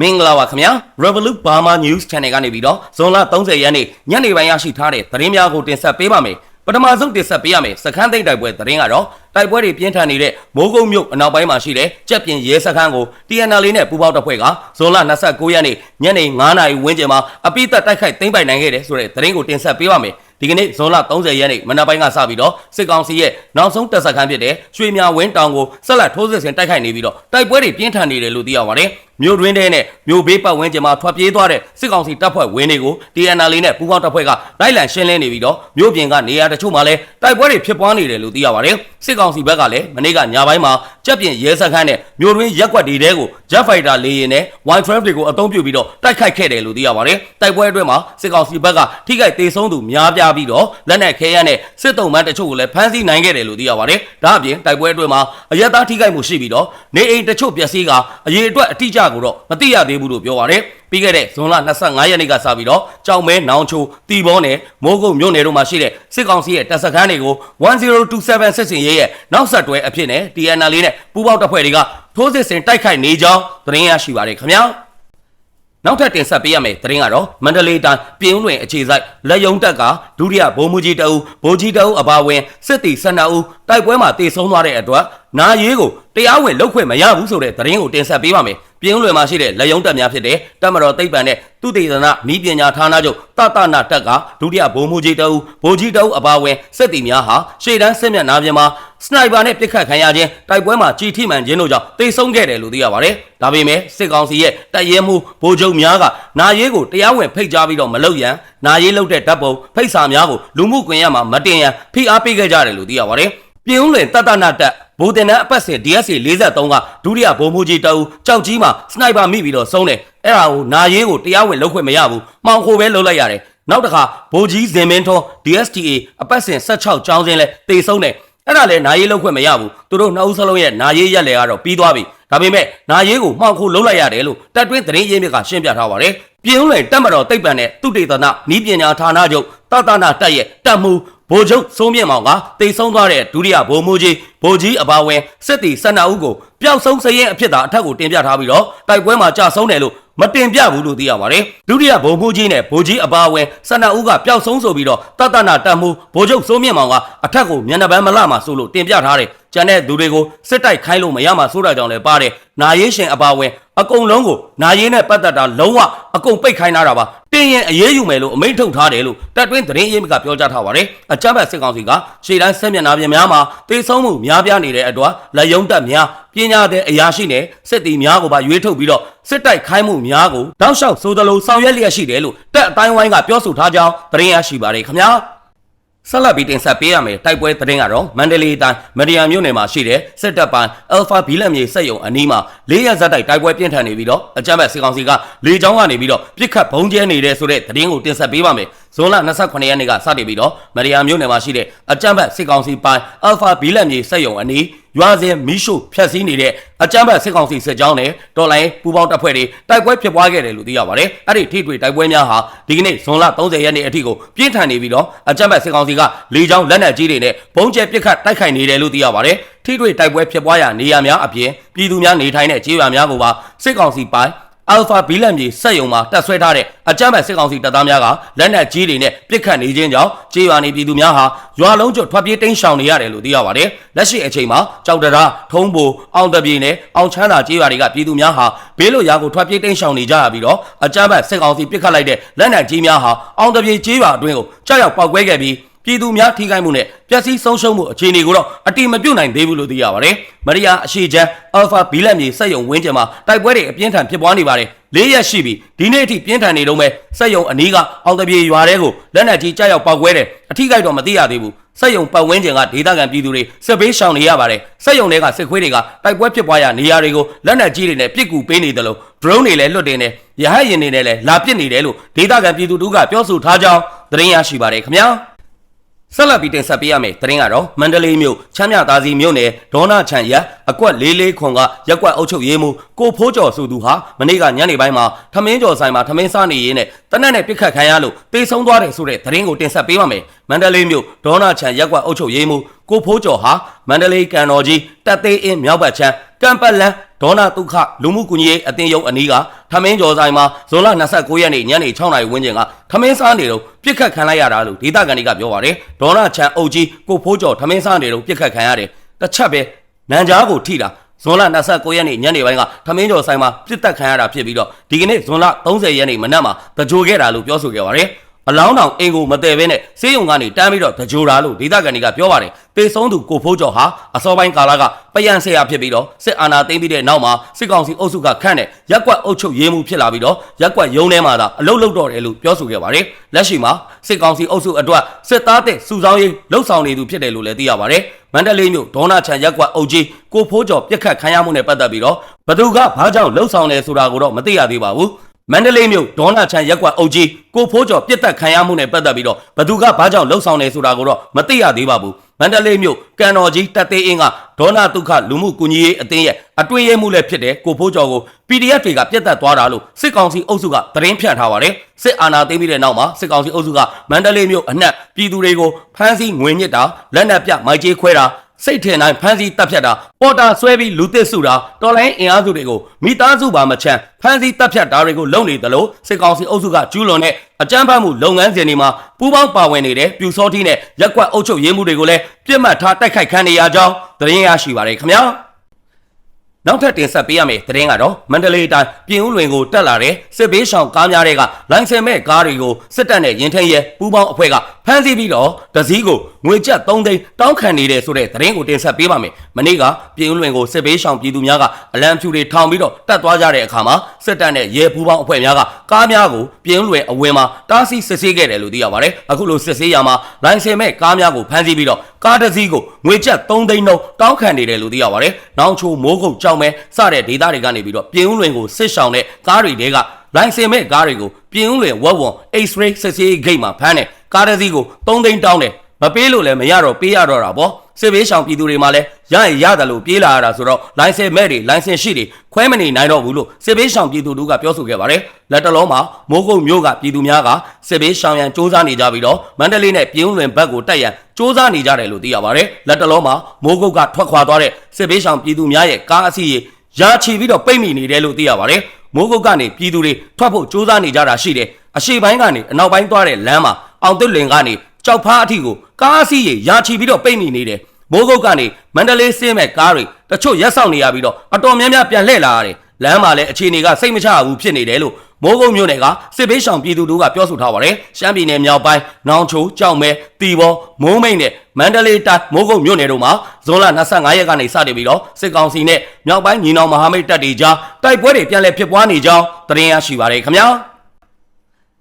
မင်္ဂလာပါခင်ဗျာ Revolut Burma News Channel ကနေပြီးတော့ဇွန်လ30ရက်နေ့ညနေပိုင်းရရှိထားတဲ့သတင်းများကိုတင်ဆက်ပေးပါမယ်ပထမဆုံးတင်ဆက်ပေးရမယ်စခန်းသိမ်းတိုက်ပွဲသတင်းကတော့တိုက်ပွဲတွေပြင်းထန်နေတဲ့မိုးကုတ်မြို့အနောက်ပိုင်းမှာရှိတဲ့ကြက်ပြင်ရဲစခန်းကို TNL လေးနဲ့ပူးပေါင်းတပ်ဖွဲ့ကဇွန်လ29ရက်နေ့ညနေ9:00နာရီဝန်းကျင်မှာအပိသက်တိုက်ခိုက်သိမ်းပိုက်နိုင်ခဲ့တယ်ဆိုတဲ့သတင်းကိုတင်ဆက်ပေးပါမယ် ဒီကနေ့ဇွန်လ30ရက်နေ့မနက်ပိုင်းကစပြီးတော့စစ်ကောင်စီရဲ့နောက်ဆုံးတပ်စခန်းဖြစ်တဲ့ရွှေမြဝင်းတောင်ကိုဆက်လက်ထိုးစစ်ဆင်တိုက်ခိုက်နေပြီးတော့တိုက်ပွဲတွေပြင်းထန်နေတယ်လို့သိရပါတယ်မြို့တွင်းထဲနဲ့မြို့ဘေးပတ်ဝန်းကျင်မှာထွက်ပြေးသွားတဲ့စစ်ကောင်စီတပ်ဖွဲ့ဝင်းတွေကို TNL နဲ့ပူးပေါင်းတပ်ဖွဲ့ကလိုက်လံရှင်းလင်းနေပြီးတော့မြို့ပြင်ကနေရာတချို့မှာလည်းတိုက်ပွဲတွေဖြစ်ပွားနေတယ်လို့သိရပါတယ်စစ်ကောင်စီဘက်ကလည်းမနေ့ကညပိုင်းမှာကြက်ပြင်ရဲစခန်းနဲ့မြို့တွင်းရက်ကွက်တွေတဲကို Jet Fighter လေယာဉ်နဲ့ Y12 တွေကိုအသုံးပြုပြီးတော့တိုက်ခိုက်ခဲ့တယ်လို့သိရပါတယ်တိုက်ပွဲအတွင်းမှာစစ်ကောင်စီဘက်ကထိခိုက်ဒေဆုံးသူများပြားပြီးတော့လက်နက်ခဲယမ်းနဲ့စစ်တုံးမန်းတချို့ကိုလည်းဖမ်းဆီးနိုင်ခဲ့တယ်လို့သိရပါတယ်ဒါအပြင်တိုက်ပွဲအတွင်းမှာအရက်သားထိခိုက်မှုရှိပြီးတော့နေအိမ်တချို့ပျက်စီးကအရေးအတွက်အတိအကျကိုတော့မသိရသေးဘူးလို့ပြောပါတယ်ပြီးခဲ့တဲ့ဇွန်လ25ရက်နေ့ကစပြီးတော့ကြောင်မဲနောင်ချိုတီဘောနယ်မိုးကုတ်မြို့နယ်တို့မှာရှိတဲ့စစ်ကောင်စီရဲ့တပ်စခန်းတွေကို1027စစ်စင်ရဲရဲ့နောက်ဆက်တွဲအဖြစ်နဲ့ TNL လေးနဲ့ပူးပေါင်းတပ်ဖွဲ့တွေကထိုးစစ်ဆင်တိုက်ခိုက်နေကြောင်းသတင်းရရှိပါတယ်ခင်ဗျာ နောက်ထပ်တင်ဆက်ပေးရမယ့်သတင်းကတော့မန္တလေးတိုင်းပြင်းလွင်အခြေစိုက်လက်ယုံတက်ကဒုတိယဗိုလ်မှူးကြီးတအူဗိုလ်ကြီးတအူအပါဝင်စစ်တီ12ဦးတိုက်ပွဲမှာတေဆုံးသွားတဲ့အတွက်နာရေးကိုတရားဝင်လောက်ခွင့်မရဘူးဆိုတဲ့သတင်းကိုတင်ဆက်ပေးပါမယ် ပြင်းလွင်မှာရှိတဲ့လက်ယုံတက်များဖြစ်တဲ့တမတော်သိပ္ပံနဲ့သူတေသနာမိပညာဌာနချုပ်တတနာတက်ကဒုတိယဗိုလ်မှူးကြီးတအူဗိုလ်ကြီးတအူအပါဝင်စစ်တီများဟာရှေ့တန်းစစ်မျက်နှာပြင်မှာစနိုက်ပါနဲ့ပစ်ခတ်ခံရခြင်းတိုက်ပွဲမှာကြီးထိမှန်ခြင်းတို့ကြောင့်တေဆုံးခဲ့တယ်လို့သိရပါတယ်ဒါပေမဲ့စစ်ကောင်စီရဲ့တပ်ရဲမှုဗိုလ်ချုပ်များကနာရေးကိုတရားဝင်ဖိတ်ကြားပြီးတော့မလုပ်ရန်နာရေးလုပ်တဲ့တပ်ပုံဖိတ်စာများကိုလူမှုကွန်ရက်မှာမတင်ရန်ဖိအားပေးခဲ့ကြတယ်လို့သိရပါတယ်ပြင်းဦးလွင်တတနာတက် ဗိုလ်တင်တဲ့အပတ်စဉ် DSC 43ကဒုတိယဗိုလ်မှူးကြီးတအူကြောက်ကြီးမှာစနိုက်ပါမိပြီးတော့ဆုံးတယ်အဲ့ဒါကိုနာရေးကိုတရားဝင်လုပ်ခွင့်မရဘူးမှောင်ခိုပဲလုပ်လိုက်ရတယ်နောက်တစ်ခါဗိုလ်ကြီးဇင်မင်းထွန်း DSTA အပတ်စဉ်16ကျောင်းစင်းလဲတေဆုံးတယ်အဲ့ဒါလဲနာရေးလုပ်ခွင့်မရဘူးသူတို့နှစ်ဦးစလုံးရဲ့နာရေးရက်လေကတော့ပြီးသွားပြီဒါပေမဲ့နာရေးကိုမှောင်ခိုလုပ်လိုက်ရတယ်လို့တပ်တွင်းသတင်းရင်းမြစ်ကရှင်းပြထားပါတယ်ပြင်းဦးလွင်တက်မတော်တိတ်ပံနဲ့သူတေသနာနီးပညာဌာနချုပ်တတနာတက်ရဲ့တပ်မှု ဗိုလ်ချုပ်စိုးမြင့်မောင်ကတိတ်ဆုံးသွားတဲ့ဒုတိယဗိုလ်မှူးကြီးဗိုလ်ကြီးအပါဝင်စစ်တီ12ဦးကိုပျောက်ဆုံးစရင်အဖြစ်သာအထက်ကိုတင်ပြထားပြီးတော့တိုက်ပွဲမှာကြာဆုံးတယ်လို့မတင်ပြဘူးလို့သိရပါတယ်ဒုတိယဗိုလ်မှူးကြီးနဲ့ဗိုလ်ကြီးအပါဝင်12ဦးကပျောက်ဆုံးဆိုပြီးတော့တတနာတက်မှုဗိုလ်ချုပ်စိုးမြင့်မောင်ကအထက်ကိုမျက်နှာပန်းမလှမှာဆိုလို့တင်ပြထားတယ် ကျန်တဲ့သူတွေကိုစစ်တိုက်ခိုင်းလို့မရမှာဆိုတာကြောင့်လည်းပါတယ်နာရေးရှင်အပါဝင်အကုန်လုံးကိုနာရေးနဲ့ပတ်သက်တာလုံးဝအကုန်ပိတ်ခိုင်းထားတာပါတင်းရင်အေးအေးယူမယ်လို့အမိန့်ထုတ်ထားတယ်လို့တပ်တွင်းသတင်းရင်းမြစ်ကပြောကြားထားပါတယ်အကြမ်းဖက်စစ်ကောင်စီကရှေ့တန်းဆက်မျက်နှာပြင်များမှာတေဆုံးမှုများပြားနေတဲ့အတွက်လက်ယုံတက်များပညာတဲ့အရာရှိနဲ့စစ်တီများကိုပါရွေးထုတ်ပြီးတော့စစ်တိုက်ခိုင်းမှုများကိုတောက်လျှောက်ဆိုသလိုဆောင်ရွက်လျက်ရှိတယ်လို့တပ်အတိုင်းဝိုင်းကပြောဆိုထားကြောင်းသတင်းရရှိပါတယ်ခင်ဗျာ ဆက်လက်ပြီးတင်ဆက်ပေးရမယ်တိုက်ပွဲသတင်းကတော့မန္တလေးတိုင်းမဒီယာမြို့နယ်မှာရှိတဲ့စစ်တပ်ပိုင်းအယ်ဖာဘီလက်မြေစက်ယုံအနီးမှာလေးရဇက်တိုက်တိုက်ပွဲပြင်းထန်နေပြီးတော့အကြမ်းဖက်စစ်ကောင်စီကလေကြောင်းကနေပြီးတော့ပြစ်ခတ်ဘုံကျဲနေတဲ့ဆိုတဲ့သတင်းကိုတင်ဆက်ပေးပါမယ် ဇွန်လ28ရက်နေ့ကစတင်ပြီးတော့မဒီယာမြို့နယ်မှာရှိတဲ့အကြမ်းဖက်စစ်ကောင်စီပိုင်းအယ်ဖာဘီလက်မြေစက်ယုံအနီးရွာစဉ်မီးရှို့ဖျက်ဆီးနေတဲ့အကြမ်းဖက်စစ်ကောင်စီစစ်ကြောင်းနဲ့တော်လိုင်းပူပေါင်းတပ်ဖွဲ့တွေတိုက်ပွဲဖြစ်ပွားခဲ့တယ်လို့သိရပါတယ်။အဲ့ဒီထိတွေ့တိုက်ပွဲများဟာဒီကနေ့ဇွန်လ30ရက်နေ့အထိကိုပြင်းထန်နေပြီးတော့အကြမ်းဖက်စစ်ကောင်စီကလေကြောင်းလက်နက်ကြီးတွေနဲ့ဘုံကျဲပစ်ခတ်တိုက်ခိုက်နေတယ်လို့သိရပါတယ်။ထိတွေ့တိုက်ပွဲဖြစ်ပွားရာနေရာများအပြင်ပြည်သူများနေထိုင်တဲ့ခြေရွာများကိုပါစစ်ကောင်စီပိုင်း အယ်ဖာဘီလန်မြေစက်ယုံမှာတက်ဆွဲထားတဲ့အကြမ်းဖက်စစ်ကောင်စီတပ်သားများကလက်နက်ကြီးတွေနဲ့ပစ်ခတ်နေခြင်းကြောင့်ကြေးရွာနေပြည်သူများဟာရွာလုံးကျွတ်ထွက်ပြေးတိမ်းရှောင်နေရတယ်လို့သိရပါတယ်။လက်ရှိအချိန်မှာကြောက်တရားထုံးဘိုအောင်တပြေနဲ့အောင်ချမ်းသာကြေးရွာတွေကပြည်သူများဟာဘေးလွတ်ရာကိုထွက်ပြေးတိမ်းရှောင်နေကြရပြီးတော့အကြမ်းဖက်စစ်ကောင်စီပစ်ခတ်လိုက်တဲ့လက်နက်ကြီးများဟာအောင်တပြေကြေးရွာအတွင်းကိုကြောက်ရောက်ပောက်ကွဲခဲ့ပြီး ပြည်သူများထိခိုက်မှုနဲ့ပျက်စီးဆုံးရှုံးမှုအခြေအနေကိုတော့အတိမပြုတ်နိုင်သေးဘူးလို့သိရပါတယ်။မရိယာအရှိချမ်းအယ်ဖာဘီလက်မြေစက်ယုံဝင်းကျင်မှာတိုက်ပွဲတွေအပြင်းထန်ဖြစ်ပွားနေပါတယ်။၄ရက်ရှိပြီဒီနေ့အထိပြင်းထန်နေတော့မဲ့စက်ယုံအနီးကအောင်တပြေရွာတဲကိုလက်နက်ကြီးကြားရောက်ပောက်ကွဲတယ်အထိခိုက်တော့မသိရသေးဘူး။စက်ယုံပတ်ဝန်းကျင်ကဒေသခံပြည်သူတွေစစ်ဘေးရှောင်နေရပါတယ်။စက်ယုံတွေကစစ်ခွေးတွေကတိုက်ပွဲဖြစ်ပွားရာနေရာတွေကိုလက်နက်ကြီးတွေနဲ့ပစ်ကူပေးနေတယ်လို့ drone တွေလည်းလွတ်တင်နေရဟတ်ရင်တွေနဲ့လည်းလာပစ်နေတယ်လို့ဒေသခံပြည်သူတို့ကပြောဆိုထားကြောင်းသတင်းရရှိပါတယ်ခင်ဗျာ။ ဆက်လက်ပြီးတင်ဆက်ပေးရမယ့်သတင်းကတော့မန္တလေးမြို့ချမ်းမြသာစီမြို့နယ်ဒေါနာချန်ရအကွက်လေးလေးခွန်ကရက်ကွက်အုပ်ချုပ်ရေးမှူးကိုဖိုးကျော်ဆိုသူဟာမနေ့ကညနေပိုင်းမှာထမင်းကျော်ဆိုင်မှာထမင်းစားနေရင်းနဲ့တနက်နဲ့ပြစ်ခတ်ခံရလို့တေဆုံးသွားတယ်ဆိုတဲ့သတင်းကိုတင်ဆက်ပေးပါမယ်မန္တလေးမြို့ဒေါနာချန်ရက်ကွက်အုပ်ချုပ်ရေးမှူးကိုဖိုးကျော်ဟာမန္တလေးကန်တော်ကြီးတက်သေးအင်းမြောက်ဘက်ချမ်းကံပတ်လန်းဒေါနာတုခလူမှုကူညီရေးအသင်းရုံးအနီးကထမင်းကျော်ဆိုင်မှာဇွန်လ29ရက်နေ့ညနေ6နာရီဝန်းကျင်ကထမင်းစားနေတော့ပြစ်ခတ်ခံလိုက်ရတာလို့ဒေသခံတွေကပြောပါတယ်ဒေါနာချန်အုပ်ကြီးကိုဖိုးကျော်ထမင်းစားနေတော့ပြစ်ခတ်ခံရတယ်တစ်ချက်ပဲနန်ကြားကိုထိတာ ဇွန်လ29ရက်နေ့ညနေပိုင်းကထမင်းကျော်ဆိုင်မှာပြစ်တက်ခံရတာဖြစ်ပြီးတော့ဒီကနေ့ဇွန်လ30ရက်နေ့မနက်မှာတကြိုခဲ့တာလို့ပြောဆိုခဲ့ပါတယ် အလောင်းတောင်အင်ကိုမတည်ဘဲနဲ့စေးရုံကနေတန်းပြီးတော့တကြိုတာလို့ဒေသခံတွေကပြောပါတယ်။တေဆုံးသူကိုဖိုးကျော်ဟာအစောပိုင်းကာလကပယံဆရာဖြစ်ပြီးတော့စစ်အာဏာသိမ်းပြီးတဲ့နောက်မှာစစ်ကောင်စီအုပ်စုကခန့်တဲ့ရက်ကွက်အုပ်ချုပ်ရေးမှုဖြစ်လာပြီးတော့ရက်ကွက်ရုံးထဲမှာသာအလုတ်လုတ်တော့တယ်လို့ပြောဆိုခဲ့ပါတယ်။လက်ရှိမှာစစ်ကောင်စီအုပ်စုအတွက်စစ်သားတဲ့စုဆောင်းရေးလှုပ်ဆောင်နေသူဖြစ်တယ်လို့လည်းသိရပါတယ်။မန္တလေးမြို့ဒေါနာချန်ရက်ကွက်အုပ်ကြီးကိုဖိုးကျော်ပြက်ခတ်ခံရမှုနဲ့ပတ်သက်ပြီးတော့ဘသူကဘာကြောင့်လှုပ်ဆောင်လဲဆိုတာကိုတော့မသိရသေးပါဘူး။ မန္တလေးမြို့ဒေါနာချန်ရက်ကွက်အုပ်ကြီးကိုဖိုးကျော်ပြစ်တက်ခံရမှုနဲ့ပတ်သက်ပြီးတော့ဘသူကဘာကြောင့်လှုပ်ဆောင်နေဆိုတာကိုတော့မသိရသေးပါဘူးမန္တလေးမြို့ကန်တော်ကြီးတက်သေးအင်းကဒေါနာဒုက္ခလူမှုကူညီရေးအသင်းရဲ့အတွင်းရဲမှုလည်းဖြစ်တဲ့ကိုဖိုးကျော်ကို PDF တွေကပြတ်တက်သွားတာလို့စစ်ကောင်စီအုပ်စုကသတင်းဖြန့်ထားပါတယ်စစ်အာဏာသိမ်းပြီးတဲ့နောက်မှာစစ်ကောင်စီအုပ်စုကမန္တလေးမြို့အနှံ့ပြည်သူတွေကိုဖမ်းဆီးငွေညစ်တာလက်နက်ပြမိုက်ကြီးခွဲတာ စိတ်ထင်တိုင်းဖမ်းဆီးတပ်ဖြတ်တာပေါ်တာဆွဲပြီးလူသစ်စုတာတော်လိုင်းအင်အားစုတွေကိုမိသားစုပါမချမ်းဖမ်းဆီးတပ်ဖြတ်တာတွေကိုလုပ်နေတယ်လို့စစ်ကောင်စီအုပ်စုကကျူးလွန်တဲ့အကြမ်းဖက်မှုလုပ်ငန်းစဉ်တွေမှာပူးပေါင်းပါဝင်နေတဲ့ပြူစောတိနဲ့ရက်ကွက်အုပ်ချုပ်ရေးမှုတွေကိုလည်းပြစ်မှတ်ထားတိုက်ခိုက်ခံနေရကြောင်းသတင်းရရှိပါတယ်ခင်ဗျာ နောက်ထပ်တင်ဆက်ပေးရမယ့်သတင်းကတော့မန္တလေးတိုင်းပြင်ဦးလွင်ကိုတက်လာတဲ့စစ်ဘေးရှောင်ကားများတွေကလိုင်စင်မဲ့ကားတွေကိုစစ်တပ်နဲ့ရင်ထင်းရဲပူးပေါင်းအဖွဲ့ကဖမ်းဆီးပြီးတော့တစည်းကိုငွေကျပ်3သိန်းတောင်းခံနေတဲ့ဆိုတဲ့သတင်းကိုတင်ဆက်ပေးပါမယ်။မနေ့ကပြင်ဦးလွင်ကိုစစ်ဘေးရှောင်ပြည်သူများကအလံဖြူတွေထောင်ပြီးတော့တက်သွားကြတဲ့အခါမှာစစ်တပ်နဲ့ရဲပူးပေါင်းအဖွဲ့များကကားများကိုပြင်ဦးလွင်အဝင်မှာတားဆီးစစ်ဆေးခဲ့တယ်လို့သိရပါတယ်။အခုလိုစစ်ဆေးရမှာလိုင်စင်မဲ့ကားများကိုဖမ်းဆီးပြီးတော့ကားတစ်စီးကိုငွေကျပ်3သိန်းနှုန်းတောင်းခံနေတယ်လို့သိရပါတယ်။နောင်ချိုမိုးကုတ်ကြောက်မဲစတဲ့ဒေသတွေကနေပြီးတော့ပြင်ဦးလွင်ကိုစစ်ဆောင်တဲ့ကားတွေတဲကလိုင်စင်မဲ့ကားတွေကိုပြင်ဦးလွင်ဝက်ဝွန် X-ray စစ်ဆေးဂိတ်မှာဖမ်းတယ်ကားတစ်စီးကို3သိန်းတောင်းတယ် မပေးလို့လည်းမရတော့ပေးရတော့တာပေါ့စစ်ဘေးရှောင်ပြည်သူတွေမှာလည်းရရင်ရတယ်လို့ပြေးလာရတာဆိုတော့လိုင်စင်မဲ့တွေလိုင်စင်ရှိတွေခွဲမနေနိုင်တော့ဘူးလို့စစ်ဘေးရှောင်ပြည်သူတို့ကပြောဆိုခဲ့ပါတယ်လက်တလုံးမှာမိုးကုတ်မျိုးကပြည်သူများကစစ်ဘေးရှောင်ရန်စ조사နေကြပြီးတော့မန္တလေးနဲ့ပြည်ဦးလွင်ဘက်ကိုတက်ရန်စ조사နေကြတယ်လို့သိရပါတယ်လက်တလုံးမှာမိုးကုတ်ကထွက်ခွာသွားတဲ့စစ်ဘေးရှောင်ပြည်သူများရဲ့ကားအစီးရေရာချီပြီးတော့ပိတ်မိနေတယ်လို့သိရပါတယ်မိုးကုတ်ကနေပြည်သူတွေထွက်ဖို့စ조사နေကြတာရှိတယ်အရှိပိုင်းကနေအနောက်ပိုင်းသွားတဲ့လမ်းမှာအောင်သွတ်လင်ကနေ ကြောက်ဖားအထိကိုကားအစီးရေရာချီပြီးတော့ပိတ်မိနေတယ်မိုးကုတ်ကနေမန္တလေးဆင်းမဲ့ကားတွေတချို့ရက်ဆောင်နေရပြီးတော့အတော်များများပြန်လှည့်လာရတယ်လမ်းမှာလည်းအခြေအနေကစိတ်မချဘူးဖြစ်နေတယ်လို့မိုးကုတ်မြို့နယ်ကစစ်ဘေးရှောင်ပြည်သူတို့ကပြောဆိုထားပါတယ်ရှမ်းပြည်နယ်မြောက်ပိုင်းနောင်ချိုကြောက်မဲတီဘောမုံမိတ်နဲ့မန္တလေးတိုင်းမိုးကုတ်မြို့နယ်တို့မှာဇွန်လ25ရက်ကနေစတင်ပြီးတော့စစ်ကောင်စီနဲ့မြောက်ပိုင်းညီနောင်မဟာမိတ်တပ်တွေကြားတိုက်ပွဲတွေပြန်လည်ဖြစ်ပွားနေကြောင်းသတင်းရရှိပါတယ်ခင်ဗျာ